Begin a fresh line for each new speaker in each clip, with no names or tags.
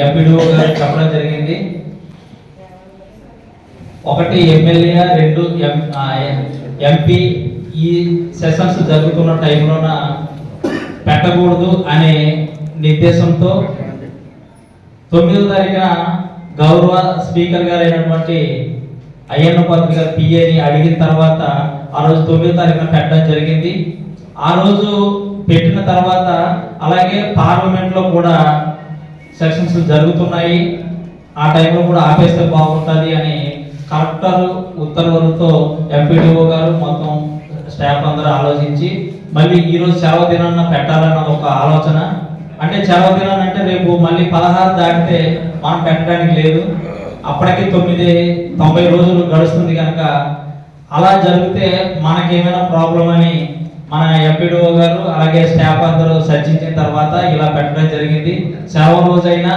చెప్పడం జరిగింది. ఒకటి ఎమ్మెల్యే రెండు ఎం ఎంపీ. ఈ సెషన్స్ జరుగుతున్న టైంలోన పెట్టకూడదు అనే నిర్దేశంతో తొమ్మిదో తారీఖున గౌరవ స్పీకర్ గారు అయినటువంటి అయ్యన్న పాత్ర గారు పిఏని అడిగిన తర్వాత ఆ రోజు తొమ్మిదో తారీఖున పెట్టడం జరిగింది. ఆ రోజు పెట్టిన తర్వాత అలాగే పార్లమెంట్లో కూడా సెషన్స్ జరుగుతున్నాయి. ఆ టైంలో కూడా ఆపేస్తే బాగుంటుంది అని కలెక్టర్ ఉత్తర్వులతో ఎంపీడీఓ గారు మొత్తం స్టాఫ్ అందరూ ఆలోచించి మళ్ళీ ఈరోజు సెలవు దినాన్న పెట్టాలన్న ఒక ఆలోచన. అంటే సెలవు దినాన్ని అంటే రేపు మళ్ళీ పదహారు దాటితే మనం పెట్టడానికి లేదు. అప్పటికి తొమ్మిది తొంభై రోజులు గడుస్తుంది కనుక అలా జరిగితే మనకేమైనా ప్రాబ్లం అని మన ఎంపీడీఓ గారు అలాగే స్టాఫ్ అందరూ చర్చించిన తర్వాత ఇలా పెట్టడం జరిగింది. సెలవు రోజైనా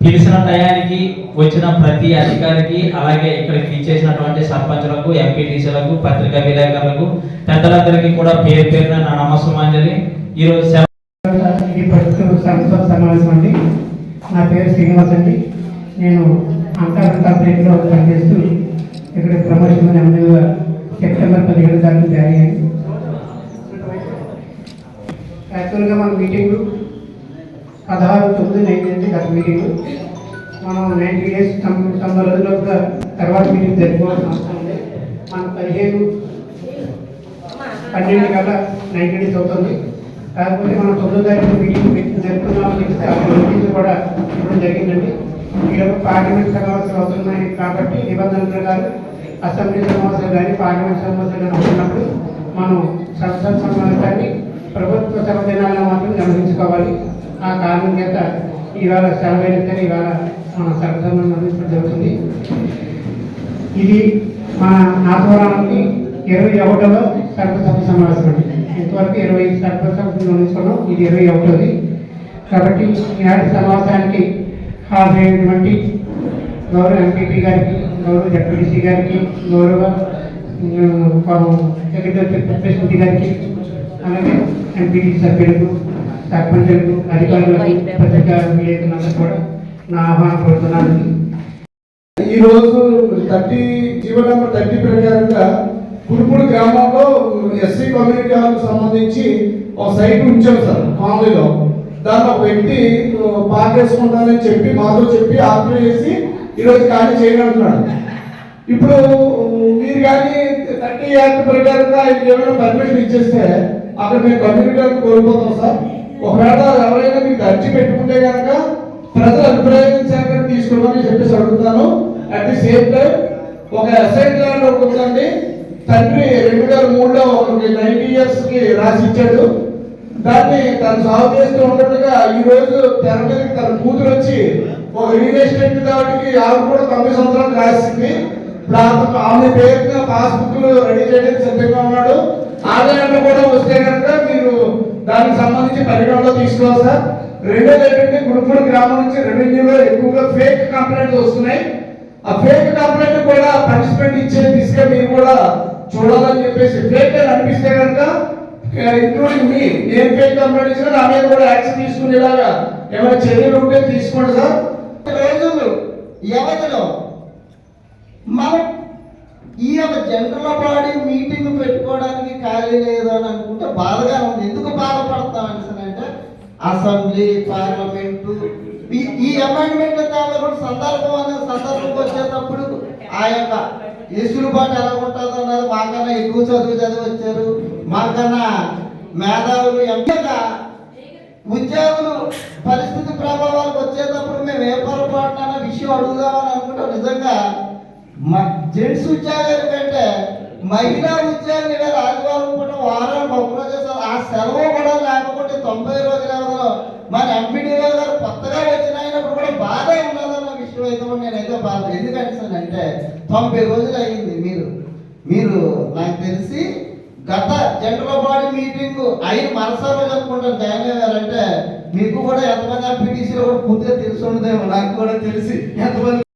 పిలిచిన టయానికి వచ్చిన ప్రతి అధికారికి అలాగే ఇక్కడికి ఇచ్చేసినటువంటి సర్పంచులకు ఎంపీటీసీలకు పత్రికా విలేకరులకు పెద్దలందరికీ కూడా పేరు పేరున నా నమస్సుమాంజలి. ఈరోజు
సమావేశం అండి. నా పేరు శ్రీనివాస్ అండి. నేను అంతర్గత కార్పొరేట్లో పనిచేస్తూ ఇక్కడ ప్రమోషన్ ఎమ్మెల్యేగా సెప్టెంబర్ పదిహేడు తారీఖు జారీ అయింది. యాక్చువల్గా మన మీటింగ్ పదహారు తొమ్మిది అయిందండి గత మీటింగ్. మనం నైంటీ డేస్ తొంభై తొంభై రోజుల తర్వాత మీటింగ్ జరుపుకోవాల్సిన అవసరం ఉంది. మనం పదిహేను పన్నెండు కల్లా నైంటీ డేస్ అవుతుంది. కాకపోతే మనం తొమ్మిదో తారీఖు మీటింగ్ పెట్టి జరుపుకున్నామని చెప్తే ఆ నోటీసులు కూడా ఇవ్వడం జరిగిందండి. ఈరోజు పార్లమెంట్ సమావేశాలు అవుతున్నాయి కాబట్టి నిబంధనల ప్రకారం అసెంబ్లీ సమావేశాలు కానీ పార్లమెంట్ సమావేశాలు కానీ అవుతున్నప్పుడు మనం సంసద్ సమావేశాన్ని ప్రభుత్వ సెలవు దినాల్లో మాత్రం నిర్వహించుకోవాలి ఆ కారణం చేత ఇవాళ సెలవైన సరే ఇవాళ మన సర్వసభను జరుగుతుంది. ఇది మన నాథవరానికి ఇరవై ఒకటవ సర్వసభ సమావేశం అండి. ఇంతవరకు ఇరవై సర్వసభ నిర్వహించుకున్నాం ఇది ఇరవై ఒకటోది. కాబట్టి ఈనాటి సమావేశానికి హాజరైనటువంటి గౌరవ ఎంపీపీ గారికి గౌరవ జడ్పీటీసీ గారికి గౌరవ సెక్రటరీ ప్రెసిడెంట్ గారికి అలాగే ఎంపీటీ సభ్యులకు సర్పంచులకు అధికారులకు పత్రికా విలేకరులందరూ కూడా నా ఆహ్వానం కోరుతున్నాను
ఈ రోజు థర్టీ జీవో నెంబర్ థర్టీ ప్రకారంగా కురుపూడి గ్రామంలో ఎస్సీ కమ్యూనిటీ హాల్కి సంబంధించి ఒక సైట్ ఉంచాం సార్ కాలనీలో. దాన్ని ఒక వ్యక్తి పాకేసుకుంటానని చెప్పి మాతో చెప్పి ఆఫర్ చేసి ఈరోజు ఖాళీ చేయగలుగుతున్నాడు. ఇప్పుడు మీరు కానీ థర్టీ యాక్ట్ ప్రకారంగా ఏమైనా పర్మిషన్ ఇచ్చేస్తే అక్కడ మేము కమ్యూనిటీ కోల్పోతాం సార్. ఒకవేళ ఎవరైనా మీకు అర్జీ పెట్టుకుంటే కనుక ప్రజల అభిప్రాయం సేకరణ తీసుకున్నామని చెప్పేసి అడుగుతాను. అట్ ది సేమ్ టైం ఒక అసైన్ ల్యాండ్ ఒకటి ఉందండి. తండ్రి రెండు వేల మూడులో ఒక నైన్టీ ఇయర్స్కి రాసి ఇచ్చాడు దాన్ని తను సాగు చేస్తూ ఉండగా ఈ రోజు తెర మీద తన కూతురు వచ్చి ఒక రియల్ ఎస్టేట్ దానికి ఆవిడ కూడా తొమ్మిది సంవత్సరాలు రాసింది. ఇప్పుడు ఆమె- ఆమె పేరున పాస్బుక్ రెడీ చేయడానికి సిద్ధంగా ఉన్నాడు. ఆదాయంలో కూడా వస్తే కనుక మీరు దానికి సంబంధించి పరిగణలో తీసుకోవాలి సార్. రెండోది ఏంటంటే గుడిపూడి గ్రామం నుంచి రెవెన్యూలో ఎక్కువగా ఫేక్ కంప్లైంట్స్ వస్తున్నాయి. ఆ ఫేక్ కంప్లైంట్ కూడా పనిష్మెంట్ ఇచ్చే దిశగా మీరు కూడా చూడాలని చెప్పేసి ఫేక్ అని అనిపిస్తే కనుక ఇంక్లూడింగ్ మీ నేను ఫేక్ కంప్లైంట్ ఇచ్చినా నా మీద కూడా యాక్షన్ తీసుకునేలాగా ఏమైనా చర్యలు ఉంటే తీసుకోండి సార్.
రోజులు మనం ఈ యొక్క జనరల్ బాడీ మీటింగ్ పెట్టుకోవడానికి ఖాళీ లేదు అని అనుకుంటే బాధగా ఉంది. ఎందుకు బాధపడతాం అంటే అసెంబ్లీ పార్లమెంటు ఈ- ఈ అమెండ్మెంట్ కూడా సందర్భం అనే సందర్భం వచ్చేటప్పుడు ఆ యొక్క ఎసులుబాటు ఎలా ఉంటుంది అన్నది మాకన్నా ఎక్కువ చదువు చదివి వచ్చారు. మాకన్నా మేధావులు ఎంతగా ఉద్యోగులు పరిస్థితి ప్రభావాలకు వచ్చేటప్పుడు మేము ఏ పొరపాటున విషయం అడుగుదామని అనుకుంటాం. నిజంగా జెంట్స్ ఉద్యోగాల కంటే మహిళా ఉద్యోగులు వేరే ఆదివారం పూట వారానికి ఒక రోజు ఆ సెలవు కూడా లేకపోతే తొంభై రోజుల వ్యవధిలో మన ఎంపీడీఓ గారు కొత్తగా వచ్చిన అయినప్పుడు కూడా బాధ ఉన్నదన్న విషయం అయితే నేనైతే బాధ ఎందుకంటే అంటే తొంభై రోజులు అయింది మీరు. మీరు నాకు తెలిసి గత జనరల్ బాడీ మీటింగ్ అయిన మరుసటి రోజు జాయిన్ అయ్యారంటే మీకు కూడా ఎంతమంది ఎంపీటీసీలో కూడా పూర్తిగా తెలిసి ఉండదేమో. నాకు కూడా తెలిసి ఎంతమంది